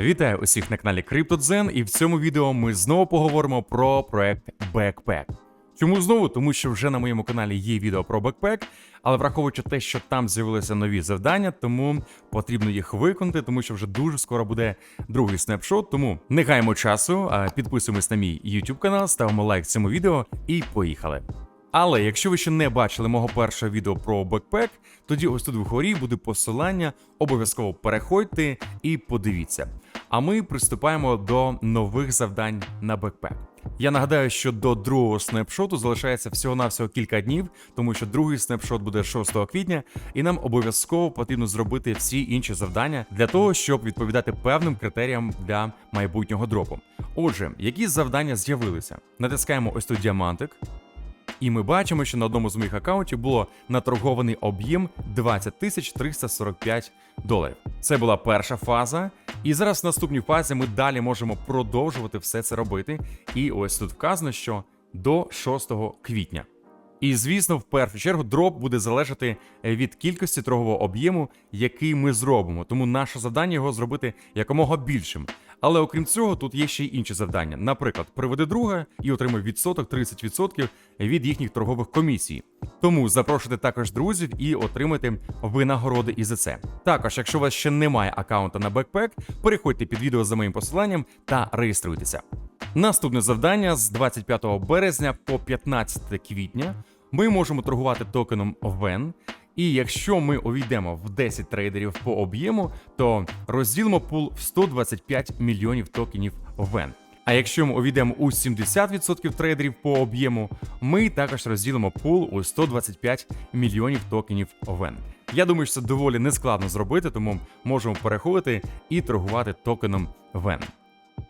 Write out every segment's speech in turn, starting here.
Вітаю усіх на каналі CryptoZen, і в цьому відео ми знову поговоримо про проект Backpack. Чому знову? Тому що вже на моєму каналі є відео про Backpack, але враховуючи те, що там з'явилися нові завдання, тому потрібно їх виконати, тому що вже дуже скоро буде другий снапшот. Тому не гаємо часу, підписуємось на мій YouTube канал, ставимо лайк цьому відео і поїхали. Але якщо ви ще не бачили мого першого відео про бекпек, тоді ось тут вгорі буде посилання. Обов'язково переходьте і подивіться. А ми приступаємо до нових завдань на бекпек. Я нагадаю, що до другого снапшоту залишається всього-навсього кілька днів, тому що другий снапшот буде 6 квітня, і нам обов'язково потрібно зробити всі інші завдання для того, щоб відповідати певним критеріям для майбутнього дропу. Отже, які завдання з'явилися? Натискаємо ось тут діамантик. І ми бачимо, що на одному з моїх аккаунтів було наторгований об'єм 20 345 доларів. Це була перша фаза. І зараз в наступній фазі ми далі можемо продовжувати все це робити. І ось тут вказано, що до 6 квітня. І звісно, в першу чергу дроп буде залежати від кількості торгового об'єму, який ми зробимо. Тому наше завдання його зробити якомога більшим. Але окрім цього, тут є ще й інші завдання. Наприклад, приведи друга і отримай відсоток 30% від їхніх торгових комісій. Тому запрошуйте також друзів і отримайте винагороди і за це. Також, якщо у вас ще немає аккаунта на Backpack, переходьте під відео за моїм посиланням та реєструйтеся. Наступне завдання з 25 березня по 15 квітня ми можемо торгувати токеном VEN. І якщо ми увійдемо в 10 трейдерів по об'єму, то розділимо пул в 125 мільйонів токенів VEN. А якщо ми увійдемо у 70% трейдерів по об'єму, ми також розділимо пул у 125 мільйонів токенів VEN. Я думаю, що це доволі нескладно зробити, тому можемо переходити і торгувати токеном VEN.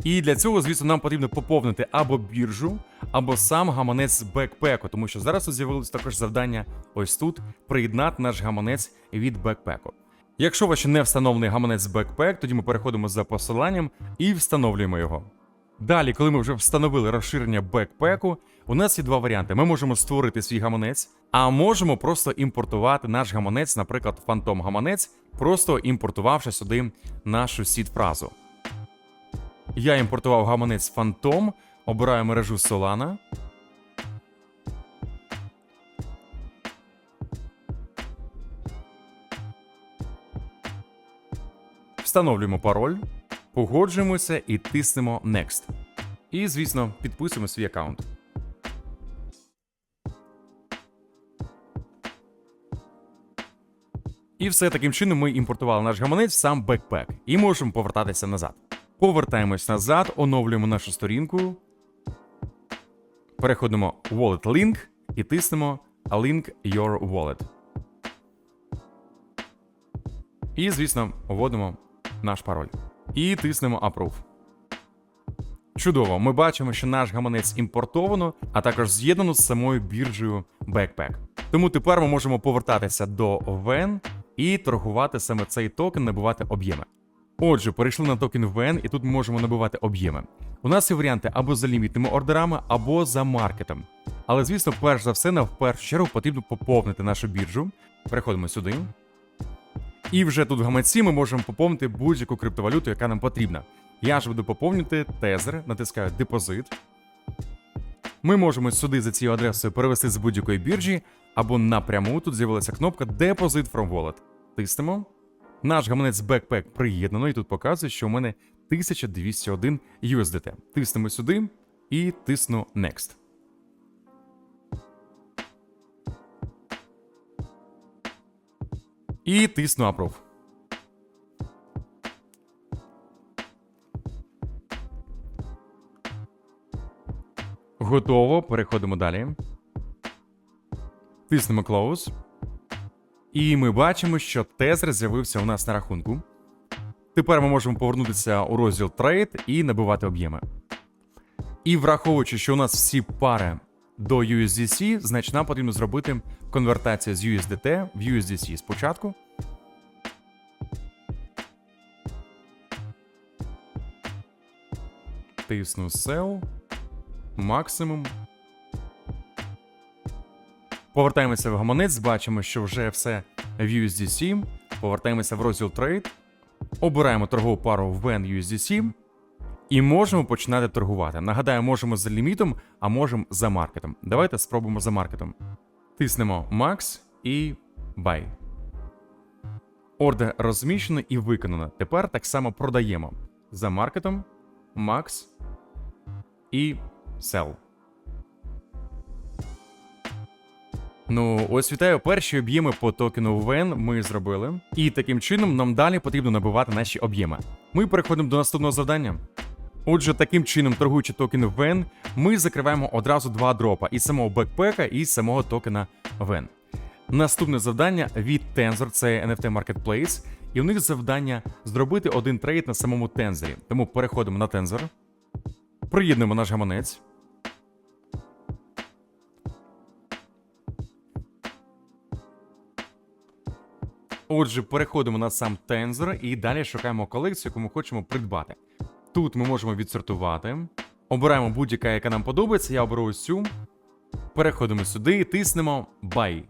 І для цього, звісно, нам потрібно поповнити або біржу, або сам гаманець бекпеку, тому що зараз з'явилось також завдання ось тут приєднати наш гаманець від бекпеку. Якщо у вас ще не встановлений гаманець бекпек, тоді ми переходимо за посиланням і встановлюємо його. Далі, коли ми вже встановили розширення бекпеку, у нас є два варіанти: ми можемо створити свій гаманець, а можемо просто імпортувати наш гаманець, наприклад, фантом гаманець, просто імпортувавши сюди нашу сід фразу. Я імпортував гаманець Phantom, обираю мережу Solana. Встановлюємо пароль, погоджуємося і тиснемо Next. І, звісно, підписуємо свій аккаунт. І все таким чином ми імпортували наш гаманець в сам бекпек і можемо повертатися назад. Повертаємось назад, оновлюємо нашу сторінку. Переходимо в Wallet Link і тиснемо Link Your Wallet. І, звісно, вводимо наш пароль. І тиснемо Approve. Чудово, ми бачимо, що наш гаманець імпортовано, а також з'єднано з самою біржею Backpack. Тому тепер ми можемо повертатися до VEN і торгувати саме цей токен, набувати об'єми. Отже, перейшли на токен VN, і тут ми можемо набивати об'єми. У нас є варіанти або за лімітними ордерами, або за маркетом. Але, звісно, перш за все, нам в першу чергу потрібно поповнити нашу біржу. Переходимо сюди. І вже тут в гаманці ми можемо поповнити будь-яку криптовалюту, яка нам потрібна. Я ж буду поповнити тезер, натискаю депозит. Ми можемо сюди за цією адресою перевести з будь-якої біржі, або напряму тут з'явилася кнопка Deposit from Wallet. Тиснемо. Наш гаманець Backpack приєднано, і тут показує, що у мене 1201 USDT. Тиснемо сюди і тисну Next. І тисну Approve. Готово. Переходимо далі. Тиснемо Close. І ми бачимо, що тезер з'явився у нас на рахунку. Тепер ми можемо повернутися у розділ Trade і набивати об'єми. І враховуючи, що у нас всі пари до USDC, значить нам потрібно зробити конвертацію з USDT в USDC спочатку. Тисну Sell. Максимум. Повертаємося в гаманець, бачимо, що вже все в USDC. Повертаємося в розділ Trade. Обираємо торгову пару в VN USDC і можемо починати торгувати. Нагадаю, можемо за лімітом, а можемо за маркетом. Давайте спробуємо за маркетом. Тиснемо Max і Buy. Ордер розміщено і виконано. Тепер так само продаємо за маркетом, Max і Sell. Ну, ось вітаю. Перші об'єми по токену VN ми зробили. І таким чином нам далі потрібно набивати наші об'єми. Ми переходимо до наступного завдання. Отже, таким чином, торгуючи токен VN, ми закриваємо одразу два дропа і самого бекпека, і самого токена VN. Наступне завдання від Tensor, це NFT Marketplace, і у них завдання зробити один трейд на самому тензорі. Тому переходимо на Tensor, приєднуємо наш гаманець. Отже, переходимо на сам Tensor і далі шукаємо колекцію, яку ми хочемо придбати. Тут ми можемо відсортувати. Обираємо будь-яка, яка нам подобається. Я оберу ось цю. Переходимо сюди тиснемо Buy.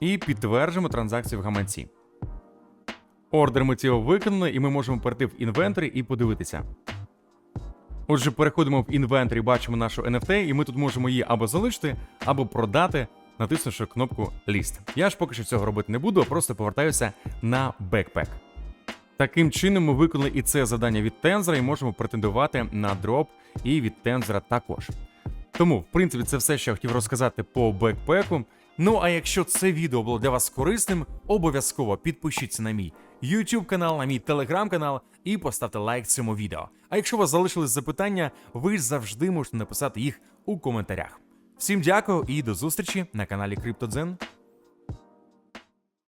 І підтверджуємо транзакцію в гаманці. Ордер миттєво виконано, і ми можемо перейти в інвентарі і подивитися. Отже, переходимо в інвентарі, бачимо нашу NFT, і ми тут можемо її або залишити, або продати, натиснувши кнопку List. Я ж поки що цього робити не буду, а просто повертаюся на бекпек. Таким чином ми виконали і це завдання від Тензора, і можемо претендувати на дроп і від Тензора також. Тому, в принципі, це все, що я хотів розказати по бекпеку. Ну а якщо це відео було для вас корисним, обов'язково підпишіться на мій YouTube канал, на мій Telegram канал і поставте лайк цьому відео. А якщо у вас залишились запитання, ви завжди можете написати їх у коментарях. Всім дякую і до зустрічі на каналі CryptoZen.